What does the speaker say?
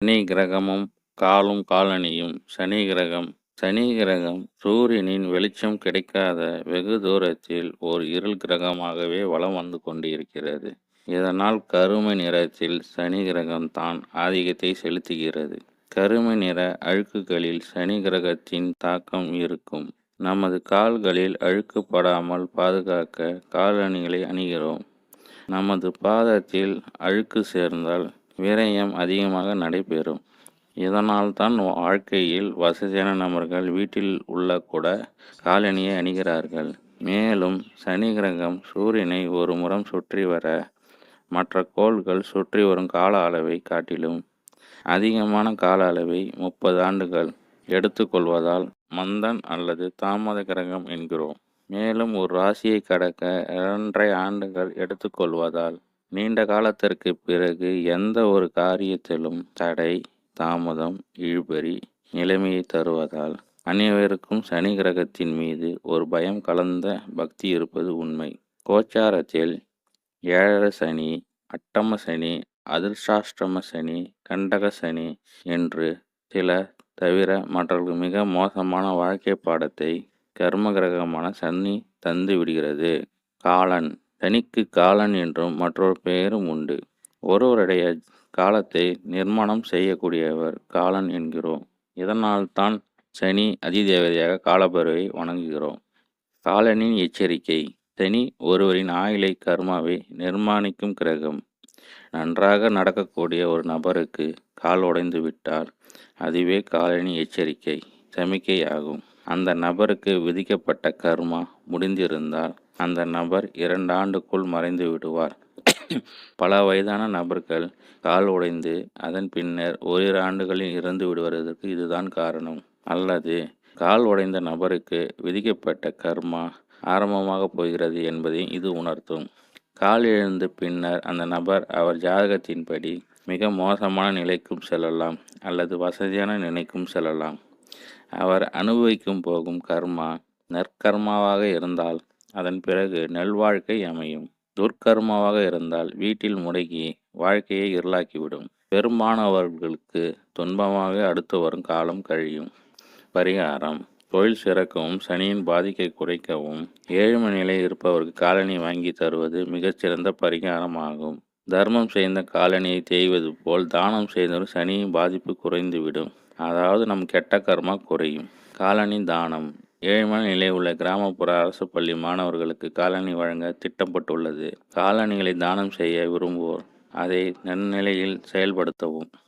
சனி கிரகமும் காலும் காலணியும். சனி கிரகம் சனி கிரகம் சூரியனின் வெளிச்சம் கிடைக்காத வெகு தூரத்தில் ஓர் இருள் கிரகமாகவே வலம் வந்து கொண்டிருக்கிறது. இதனால் கருமை நிறத்தில் சனி கிரகம் தான் ஆதிக்கத்தை செலுத்துகிறது. கருமை நிற அழுக்குகளில் சனி கிரகத்தின் தாக்கம் இருக்கும். நமது கால்களில் அழுக்குப்படாமல் பாதுகாக்க காலணிகளை அணிகிறோம். நமது பாதத்தில் அழுக்கு சேர்ந்தால் விரயம் அதிகமாக நடைபெறும். இதனால் தான் வாழ்க்கையில் வசதியான நபர்கள் வீட்டில் உள்ள கூட காலணியை அணிகிறார்கள். மேலும் சனி கிரகம் சூரியனை ஒரு முறம் சுற்றி வர மற்ற கோள்கள் சுற்றி வரும் கால அளவை காட்டிலும் அதிகமான கால அளவை முப்பது ஆண்டுகள் எடுத்துக்கொள்வதால் மந்தன் அல்லது தாமத கிரகம் என்கிறோம். மேலும் ஒரு ராசியை கடக்க இரண்டரை ஆண்டுகள் எடுத்துக்கொள்வதால் நீண்ட காலத்திற்கு பிறகு எந்த ஒரு காரியத்திலும் தடை தாமதம் இழுபறி நிலைமையை தருவதால் அனைவருக்கும் சனி கிரகத்தின் மீது ஒரு பயம் கலந்த பக்தி இருப்பது உண்மை. கோச்சாரத்தில் ஏழரை சனி அட்டம சனி அதிர்ஷ்டாஷ்டம சனி கண்டக சனி என்று சில தவிர மற்றவர்கள் மிக மோசமான வாழ்க்கை பாடத்தை கர்ம கிரகமான சனி தந்து விடுகிறது. காலன் தனிக்கு காலன் என்றும் மற்றொரு பெயரும் உண்டு. ஒருவருடைய காலத்தை நிர்மாணம் செய்யக்கூடியவர் காலன் என்கிறோம். இதனால் தான் சனி அதிதேவதையாக காலபருவை வணங்குகிறோம். காலனின் எச்சரிக்கை சனி ஒருவரின் ஆயுளை கர்மாவை நிர்மாணிக்கும் கிரகம். நன்றாக நடக்கக்கூடிய ஒரு நபருக்கு கால் உடைந்து விட்டால் அதுவே காலனி எச்சரிக்கை சமிக்கை ஆகும் அந்த நபருக்கு விதிக்கப்பட்ட கர்மா முடிந்திருந்தால் அந்த நபர் இரண்டு ஆண்டுக்குள் மறைந்து விடுவார். பல வயதான நபர்கள் கால் உடைந்து அதன் பின்னர் ஓரிரு ஆண்டுகளில் இறந்து விடுவதற்கு இதுதான் காரணம். அல்லது கால் உடைந்த நபருக்கு விதிக்கப்பட்ட கர்மா ஆரம்பமாக போகிறது என்பதை இது உணர்த்தும். கால் எழுந்த பின்னர் அந்த நபர் அவர் ஜாதகத்தின்படி மிக மோசமான நிலைக்கும் செல்லலாம் அல்லது வசதியான நிலைக்கும் செல்லலாம். அவர் அனுபவிக்கும் போகும் கர்மா நற்கர்மாவாக இருந்தால் அதன் பிறகு நல்வாழ்க்கை அமையும். துர்க்கர்மாவாக இருந்தால் வீட்டில் முடங்கி வாழ்க்கையை இருளாக்கிவிடும். பெரும்பாலானவர்களுக்கு துன்பமாக அடுத்து வரும் காலம் கழியும். பரிகாரம். தொழில் சிறக்கவும் சனியின் பாதிக்கை குறைக்கவும் ஏழ்மை நிலை இருப்பவருக்கு காலனி வாங்கி தருவது மிகச்சிறந்த பரிகாரமாகும். தர்மம் செய்த காலனியை தேய்வது போல் தானம் செய்தவர் சனியின் பாதிப்பு குறைந்துவிடும். அதாவது நம் கெட்ட கர்மா குறையும். காலனி தானம். ஏழ்மையான நிலை உள்ள கிராமப்புற அரசு பள்ளி மாணவர்களுக்கு காலனி வழங்க திட்டப்பட்டுள்ளது. காலணிகளை தானம் செய்ய விரும்புவோர் அதை நன்னிலையில் செயல்படுத்தவும்.